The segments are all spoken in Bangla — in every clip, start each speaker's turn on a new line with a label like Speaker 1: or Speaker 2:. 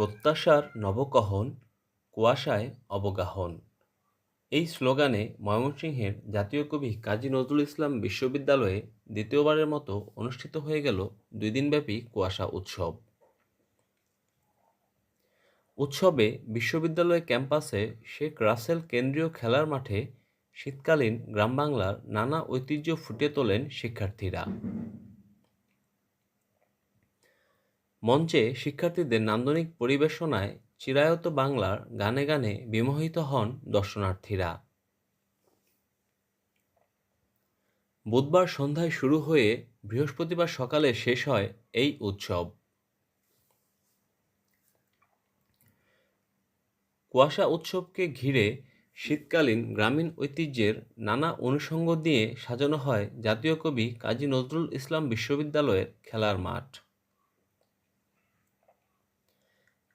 Speaker 1: প্রত্যাশার নবকহন, কুয়াশায় অবগাহন। এই স্লোগানে ময়মনসিংহের জাতীয় কবি কাজী নজরুল ইসলাম বিশ্ববিদ্যালয়ে দ্বিতীয়বারের মতো অনুষ্ঠিত হয়ে গেল দুই দিনব্যাপী কুয়াশা উৎসব। উৎসবে বিশ্ববিদ্যালয় ক্যাম্পাসে শেখ রাসেল কেন্দ্রীয় খেলার মাঠে শীতকালীন গ্রাম বাংলার নানা ঐতিহ্য ফুটিয়ে তোলেন শিক্ষার্থীরা। মঞ্চে শিক্ষার্থীদের নান্দনিক পরিবেশনায় চিরায়ত বাংলার গানে গানে বিমোহিত হন দর্শনার্থীরা। বুধবার সন্ধ্যায় শুরু হয়ে বৃহস্পতিবার সকালে শেষ হয় এই উৎসব। কুয়াশা উৎসবকে ঘিরে শীতকালীন গ্রামীণ ঐতিহ্যের নানা অনুষঙ্গ দিয়ে সাজানো হয় জাতীয় কবি কাজী নজরুল ইসলাম বিশ্ববিদ্যালয়ের খেলার মাঠ।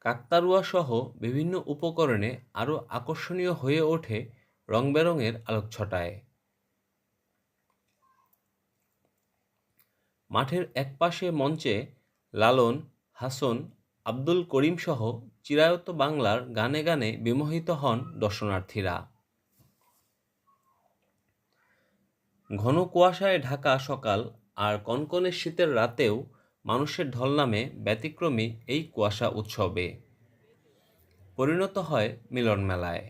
Speaker 1: কাকতারুয়া সহ বিভিন্ন উপকরণে আরও আকর্ষণীয় হয়ে ওঠে রং বেরঙের আলোকছটায়। মাঠের একপাশে মঞ্চে লালন, হাসন, আব্দুল করিম সহ চিরায়ত বাংলার গানে গানে বিমোহিত হন দর্শনার্থীরা। ঘন কুয়াশায় ঢাকা সকাল আর কনকনে শীতের রাতেও মানুষের ঢল নামে ব্যতিক্রমী এই কুয়াশা উৎসবে পরিণত হয় মিলন মেলায়।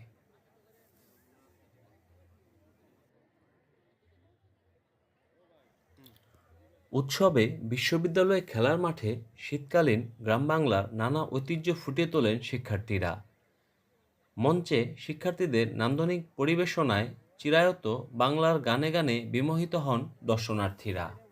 Speaker 1: উৎসবে বিশ্ববিদ্যালয়ে খেলার মাঠে শীতকালীন গ্রাম বাংলার নানা ঐতিহ্য ফুটিয়ে তোলেন শিক্ষার্থীরা। মঞ্চে শিক্ষার্থীদের নান্দনিক পরিবেশনায় চিরায়ত বাংলার গানে গানে বিমোহিত হন দর্শনার্থীরা।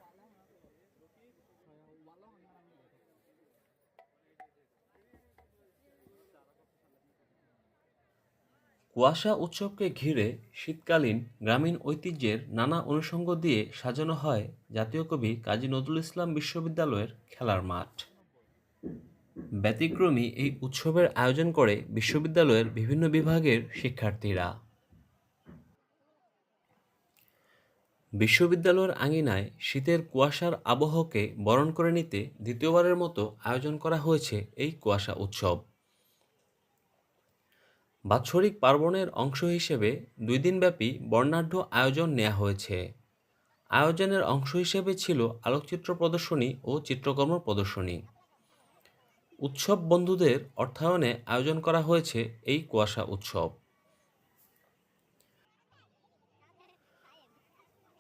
Speaker 1: কুয়াশা উৎসবকে ঘিরে শীতকালীন গ্রামীণ ঐতিহ্যের নানা অনুষঙ্গ দিয়ে সাজানো হয় জাতীয় কবি কাজী নজরুল ইসলাম বিশ্ববিদ্যালয়ের খেলার মাঠ। ব্যতিক্রমী এই উৎসবের আয়োজন করে বিশ্ববিদ্যালয়ের বিভিন্ন বিভাগের শিক্ষার্থীরা। বিশ্ববিদ্যালয়ের আঙিনায় শীতের কুয়াশার আবহকে বরণ করে নিতে দ্বিতীয়বারের মতো আয়োজন করা হয়েছে এই কুয়াশা উৎসব। বাৎসরিক পার্বণের অংশ হিসেবে দুই দিনব্যাপী বর্ণাঢ্য আয়োজন নেওয়া হয়েছে। আয়োজনের অংশ হিসেবে ছিল আলোকচিত্র প্রদর্শনী ও চিত্রকর্ম প্রদর্শনী। উৎসব বন্ধুদের অর্থায়নে আয়োজন করা হয়েছে এই কুয়াশা উৎসব।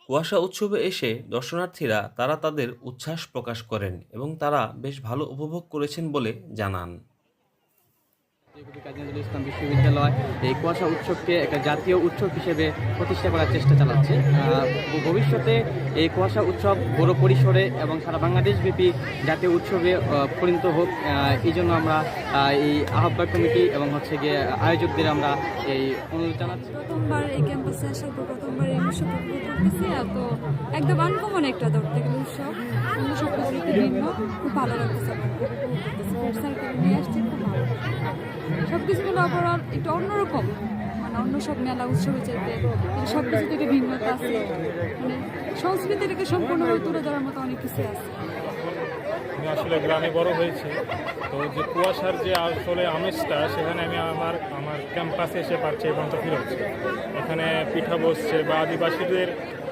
Speaker 1: কুয়াশা উৎসবে এসে দর্শনার্থীরা, তারা তাদের উচ্ছ্বাস প্রকাশ করেন এবং তারা বেশ ভালো উপভোগ করেছেন বলে জানান।
Speaker 2: কাজী ইসলাম বিশ্ববিদ্যালয় এই কুয়াশা উৎসবকে একটা জাতীয় উৎসব হিসেবে প্রতিষ্ঠা করার চেষ্টা চালাচ্ছে। ভবিষ্যতে এই কুয়াশা উৎসব বড় পরিসরে এবং সারা বাংলাদেশব্যাপী জাতীয় উৎসবে পরিণত হোক। এই জন্য আমরা এই আহ্বায়ক কমিটি এবং হচ্ছে গিয়ে আয়োজকদের আমরা এই অনুরোধ জানাচ্ছি।
Speaker 3: প্রথমবার এই ক্যাম্পাসে আসার পর প্রথমবার এই উৎসব তো একদম আনকমন একটা ধরতে উৎসব। সব কিছু ভিন্ন। খুব ভালো সার্কেল নিয়ে আসছি খুব ভালো সব কিছু মিলে ওভারঅল একটু অন্যরকম। মানে অন্য সব মেলা উৎসবে চাইতে সব কিছু থেকে ভিন্নতা আছে। মানে সংস্কৃতিটাকে সম্পূর্ণভাবে তুলে ধরার মতো অনেক কিছু আছে।
Speaker 4: আমি আসলে গ্রামে বড় হয়েছি। তো যে কুয়াশার যে আসলে আমেজটা সেখানে আমি আমার আমার ক্যাম্পাসে এসে পাচ্ছি এবং তো ফিরে হচ্ছে এখানে পিঠা বসছে বা আদিবাসীদের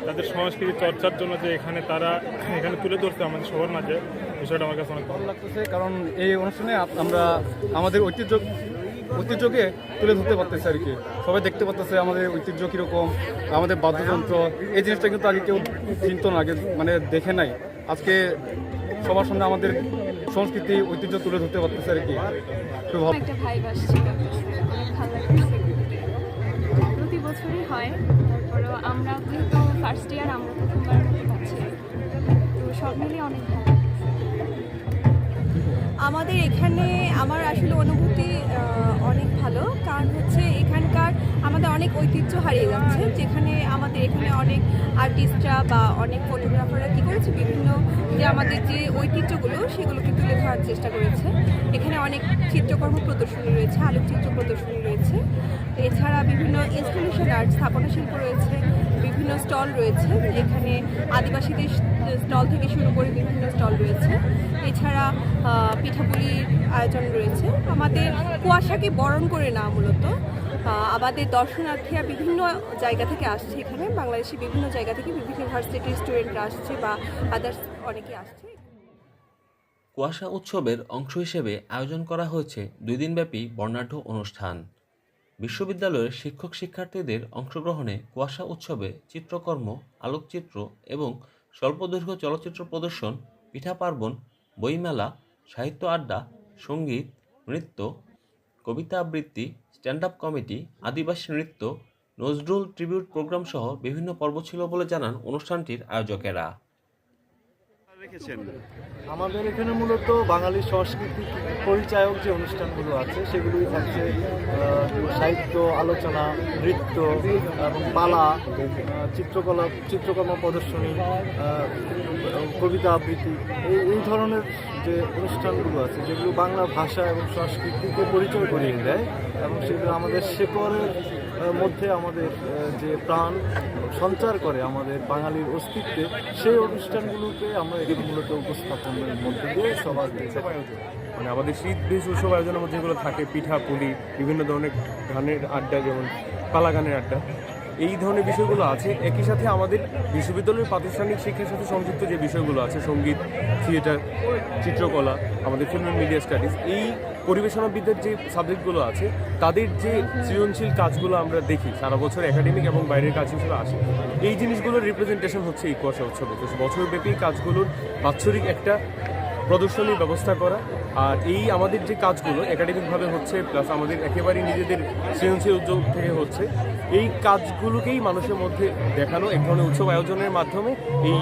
Speaker 4: তাদের সংস্কৃতি চর্চার জন্য যে এখানে তারা এখানে তুলে ধরছে আমাদের সবার মাঝে বিষয়টা আমার কাছে অনেক ভালো
Speaker 5: ভালো লাগতেছে কারণ এই অনুষ্ঠানে আমরা আমাদের ঐতিহ্য ঐতিহ্যকে তুলে ধরতে পারতেছে আর কি। সবাই দেখতে পারতেছে আমাদের ঐতিহ্য কীরকম আমাদের বাদ্যযন্ত্র। এই জিনিসটা কিন্তু আগে কেউ চিনতো না আগে মানে দেখে নাই। আজকে সবার সামনে আমাদের সংস্কৃতি ঐতিহ্য তুলে ধরতে পারতেছে আর কি। খুব ভালো।
Speaker 3: একটা ভাইব আসছে ক্যাম্পাসে অনেক ভালো লাগছে
Speaker 6: প্রতি বছরই হয় তারপরেও আমরা যেহেতু ফার্স্ট ইয়ার আমরা প্রথমবার পাচ্ছি তো সব মিলিয়ে অনেক ভালো
Speaker 7: আমাদের এখানে আমার আসলে অনুভূতি ভালো কারণ হচ্ছে এখানকার আমাদের অনেক ঐতিহ্য হারিয়ে যাচ্ছে যেখানে আমাদের এখানে অনেক আর্টিস্টরা বা অনেক ফটোগ্রাফাররা কী করেছে বিভিন্ন যে আমাদের যে ঐতিহ্যগুলো সেগুলোকে তুলে ধরার চেষ্টা করেছে। এখানে অনেক চিত্রকর্ম প্রদর্শনী রয়েছে আলোকচিত্র প্রদর্শনী রয়েছে। এছাড়া বিভিন্ন ইনস্টলেশন আর্ট স্থাপনা শিল্প রয়েছে বিভিন্ন স্টল রয়েছে এখানে আদিবাসীদের স্টল থেকে শুরু করে বিভিন্ন স্টল রয়েছে। এছাড়া আহ, পিঠাপুলির আয়োজন রয়েছে। আমাদের কুয়াশাকে বরণ করে না মূলত। আমাদের দর্শনার্থীরা বিভিন্ন জায়গা থেকে আসছে এখানে। বাংলাদেশে বিভিন্ন জায়গা থেকে বিভিন্ন ইউনিভার্সিটির স্টুডেন্টরা আসছে বা আদার্স অনেকে আসছে।
Speaker 1: কুয়াশা উৎসবের অংশ হিসেবে আয়োজন করা হয়েছে দুই দিনব্যাপী বর্ণাঢ্য অনুষ্ঠান। বিশ্ববিদ্যালয়ের শিক্ষক শিক্ষার্থীদের অংশগ্রহণে কুয়াশা উৎসবে চিত্রকর্ম, আলোকচিত্র এবং স্বল্পদৈর্ঘ্য চলচ্চিত্র প্রদর্শন, পিঠা পার্বণ, বইমেলা, সাহিত্য আড্ডা সংগীত, নৃত্য, কবিতা আবৃত্তি স্ট্যান্ড আপ কমেডি, আদিবাসী নৃত্য, নজরুল ট্রিবিউট প্রোগ্রাম সহ বিভিন্ন পর্ব ছিল বলে জানান অনুষ্ঠানটির আয়োজকেরা।
Speaker 8: আমাদের এখানে মূলত বাঙালি সংস্কৃতি পরিচায়ক যে অনুষ্ঠানগুলো আছে, সেগুলোই থাকছে সাহিত্য, আলোচনা, নৃত্য, এবং পালা চিত্রকলা, চিত্রকর্ম প্রদর্শনী কবিতা আবৃত্তি, এই এই ধরনের যে অনুষ্ঠানগুলো আছে, যেগুলো বাংলা ভাষা এবং সংস্কৃতিকে পরিচয় করিয়ে দেয় এবং সেগুলো আমাদের শেকড়ের মধ্যে আমাদের যে প্রাণ সঞ্চার করে আমাদের বাঙালির অস্তিত্বে, সেই অনুষ্ঠানগুলোকে আমরা এখানে মূলত উপস্থাপনের মধ্যে দিয়ে সবার
Speaker 9: মানে আমাদের শীত বেশ উৎসব আয়োজনের মধ্যে যেগুলো থাকে, পিঠা, পুলি, বিভিন্ন ধরনের গানের আড্ডা, যেমন পালা গানের আড্ডা। এই ধরনের বিষয়গুলো আছে। একই সাথে আমাদের বিশ্ববিদ্যালয়ের প্রাতিষ্ঠানিক শিক্ষার সাথে সংযুক্ত যে বিষয়গুলো আছে, সংগীত, থিয়েটার, চিত্রকলা, আমাদের ফিল্ম মিডিয়া স্টাডিজ এই পরিবেশনাবিদ্যার যে সাবজেক্টগুলো আছে, তাদের যে সৃজনশীল কাজগুলো আমরা দেখি, সারা বছর একাডেমিক এবং বাইরের কাজ হিসেবে আসে, এই জিনিসগুলোর রিপ্রেজেন্টেশন হচ্ছে এই কুয়াশা উৎসবে। বছরব্যাপী কাজগুলোর বাৎসরিক একটা প্রদর্শনীর ব্যবস্থা করা। আর এই আমাদের যে কাজগুলো একাডেমিকভাবে হচ্ছে প্লাস আমাদের একেবারেই নিজেদের সৃজনশীল উদ্যোগ থেকে হচ্ছে, এই কাজগুলোকেই মানুষের মধ্যে দেখানো, এক ধরনের উৎসব আয়োজনের মাধ্যমে এই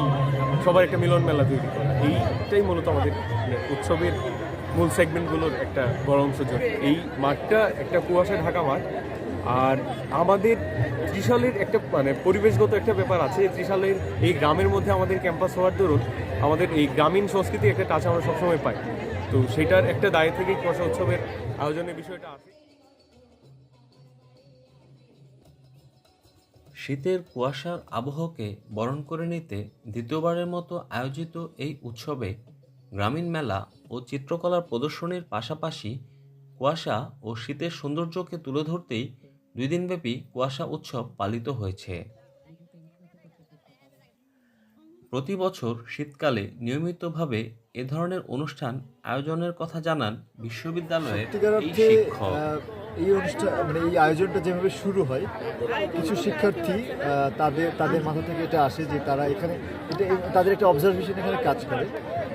Speaker 9: সবার একটা মিলন মেলা তৈরি করা। এইটাই মূলত আমাদের উৎসবের মূল সেগমেন্টগুলোর একটা বড় অংশ এই মাঠটা একটা কুয়াশা ঢাকা মাঠ আর আমাদের ত্রিশালের একটা মানে পরিবেশগত একটা ব্যাপার আছে। ত্রিশালের এই গ্রামের মধ্যে আমাদের ক্যাম্পাস হওয়ার দরুন, আমাদের এই গ্রামীণ সংস্কৃতি একটা টাচ আমরা সবসময় পাই। তো সেটার একটা দায় থেকেই কুয়াশা উৎসবের আয়োজনের বিষয়টা আসে।
Speaker 1: শীতের কুয়াশার আবহকে বরণ করে নিতে দ্বিতীয়বারের মতো আয়োজিত এই উৎসবে গ্রামীণ মেলা ও চিত্রকলার প্রদর্শনীর পাশাপাশি কুয়াশা ও শীতের সৌন্দর্যকে তুলে ধরতেই দুই দিনব্যাপী কুয়াশা উৎসব পালিত হয়েছে। প্রতি বছর শীতকালে নিয়মিতভাবে এ ধরনের অনুষ্ঠান আয়োজনের কথা জানান বিশ্ববিদ্যালয়ের এই শিক্ষক।
Speaker 10: এই অনুষ্ঠান মানে এই আয়োজনটা যেভাবে শুরু হয় কিছু শিক্ষার্থী তাদের তাদের মাথা থেকে এটা আসে যে তারা এখানে এটা তাদের একটা অবজারভেশন এখানে কাজ করে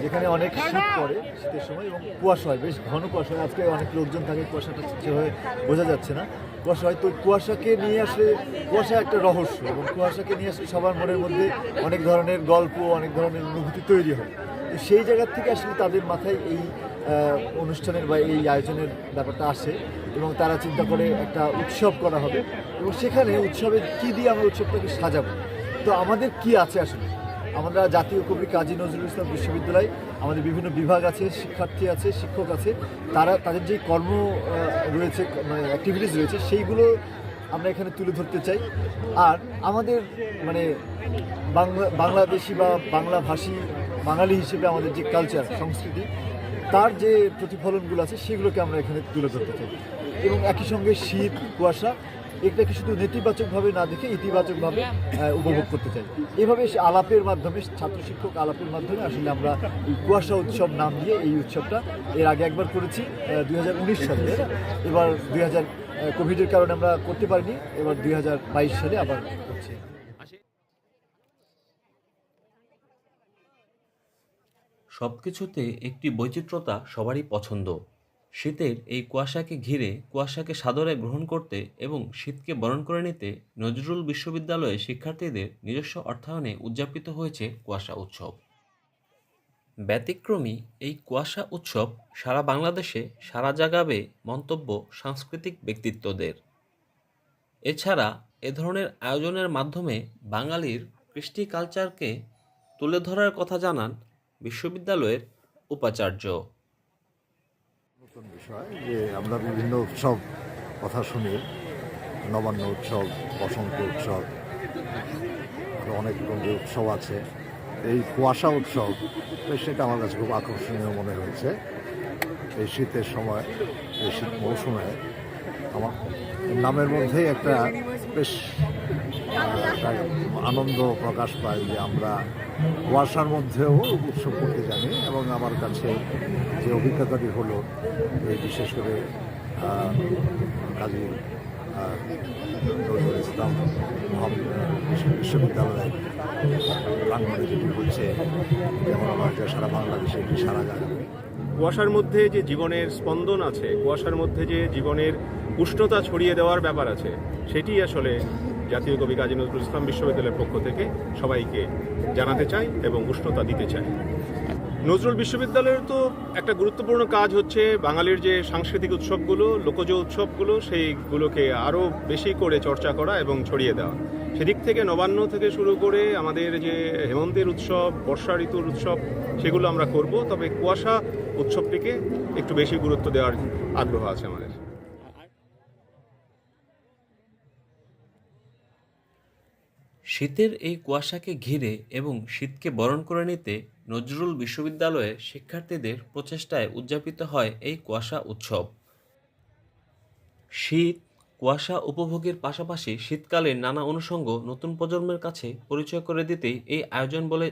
Speaker 10: যেখানে অনেক শীত পড়ে শীতের সময় এবং কুয়াশা হয় বেশ ঘন কুয়াশা হয়। আজকে অনেক লোকজন থাকে কুয়াশাটা যেভাবে বোঝা যাচ্ছে না। কুয়াশা হয় তো কুয়াশাকে নিয়ে আসলে কুয়াশা একটা রহস্য এবং কুয়াশাকে নিয়ে আসলে সবার মনের মধ্যে অনেক ধরনের গল্প, অনেক ধরনের অনুভূতি তৈরি হয়। তো সেই জায়গার থেকে আসলে তাদের মাথায় এই অনুষ্ঠানের বা এই আয়োজনের ব্যাপারটা আসে এবং তারা চিন্তা করে একটা উৎসব করা হবে এবং সেখানে উৎসবে কী দিয়ে আমরা উৎসবটাকে সাজাবো? তো আমাদের কি আছে আসলে? আমরা জাতীয় কবি কাজী নজরুল ইসলাম বিশ্ববিদ্যালয়, আমাদের বিভিন্ন বিভাগ আছে, শিক্ষার্থী আছে, শিক্ষক আছে। তারা, তাদের যে কর্ম রয়েছে মানে অ্যাক্টিভিটিস রয়েছে, সেইগুলো আমরা এখানে তুলে ধরতে চাই। আর আমাদের মানে বাংলা, বাংলাদেশি বা বাংলা ভাষী বাঙালি হিসেবে আমাদের যে কালচার সংস্কৃতি, তার যে প্রতিফলনগুলো আছে, সেগুলোকে আমরা এখানে তুলে ধরতে চাই। এবং একই সঙ্গে শীত, কুয়াশা এটাকে শুধু নেতিবাচকভাবে না দেখে ইতিবাচকভাবে উপভোগ করতে চাই। এভাবে আলাপের মাধ্যমে, ছাত্র শিক্ষক আলাপের মাধ্যমে আসলে আমরা কুয়াশা উৎসব নাম দিয়ে এই উৎসবটা এর আগে একবার করেছি দুই হাজার উনিশ সালে। এবার দুই হাজার কোভিডের কারণে আমরা করতে পারিনি, এবার দুই হাজার বাইশ সালে আবার করছি।
Speaker 1: সবকিছুতে একটি বৈচিত্র্যতা সবারই পছন্দ। শীতের এই কুয়াশাকে ঘিরে কুয়াশাকে সাদরে গ্রহণ করতে এবং শীতকে বরণ করে নিতে নজরুল বিশ্ববিদ্যালয়ে শিক্ষার্থীদের নিজস্ব অর্থায়নে উদযাপিত হয়েছে কুয়াশা উৎসব। ব্যতিক্রমী এই কুয়াশা উৎসব সারা বাংলাদেশে সারা জাগাবে মন্তব্য সাংস্কৃতিক ব্যক্তিত্বদের। এছাড়া এ ধরনের আয়োজনের মাধ্যমে বাঙালির কৃষ্টি কালচারকে তুলে ধরার কথা জানান বিশ্ববিদ্যালয়ের উপাচার্য।
Speaker 11: নতুন বিষয় যে আমরা বিভিন্ন উৎসব কথা শুনি। নবান্ন উৎসব, বসন্ত উৎসব আরও অনেক রকম যে উৎসব আছে। এই কুয়াশা উৎসব সেটা আমার কাছে খুব আকর্ষণীয় মনে হয়েছে। এই শীতের সময়, এই শীত মৌসুমে আমার নামের মধ্যেই একটা বেশ আনন্দ প্রকাশ পায় যে আমরা কুয়াশার মধ্যেও উৎসব করতে জানি এবং আমার কাছে যে অভিজ্ঞতাটি হলো এই বিশেষ করে কাজী নজরুল ইসলাম মহাবি- বিশ্ব- বিশ্ববিদ্যালয়ের প্রাঙ্গণে যেটি হচ্ছে, যেমন আমার সারা বাংলাদেশে এটি সারা জায়গায়
Speaker 12: কুয়াশার মধ্যে যে জীবনের স্পন্দন আছে, কুয়াশার মধ্যে যে জীবনের উষ্ণতা ছড়িয়ে দেওয়ার ব্যাপার আছে, সেটি আসলে জাতীয় কবি কাজী নজরুল ইসলাম বিশ্ববিদ্যালয়ের পক্ষ থেকে সবাইকে জানাতে চাই এবং উষ্ণতা দিতে চাই। নজরুল বিশ্ববিদ্যালয়ের তো একটা গুরুত্বপূর্ণ কাজ হচ্ছে বাঙালির যে সাংস্কৃতিক উৎসবগুলো, লোকজ উৎসবগুলো, সেইগুলোকে আরও বেশি করে চর্চা করা এবং ছড়িয়ে দেওয়া। সেদিক থেকে নবান্ন থেকে শুরু করে আমাদের যে হেমন্তের উৎসব, বর্ষা ঋতুর উৎসব, সেগুলো আমরা করব। তবে কুয়াশা উৎসবটিকে একটু বেশি গুরুত্ব দেওয়ার আগ্রহ আছে আমাদের।
Speaker 1: শীতের এই কুয়াশাকে ঘিরে এবং শীতকে বরণ করে নিতে নজরুল বিশ্ববিদ্যালয়ে শিক্ষার্থীদের প্রচেষ্টায় উদযাপিত হয় এই কুয়াশা উৎসব। শীত, কুয়াশা উপভোগের পাশাপাশি শীতকালের নানা অনুষঙ্গ নতুন প্রজন্মের কাছে পরিচয় করে দিতেই এই আয়োজন বলে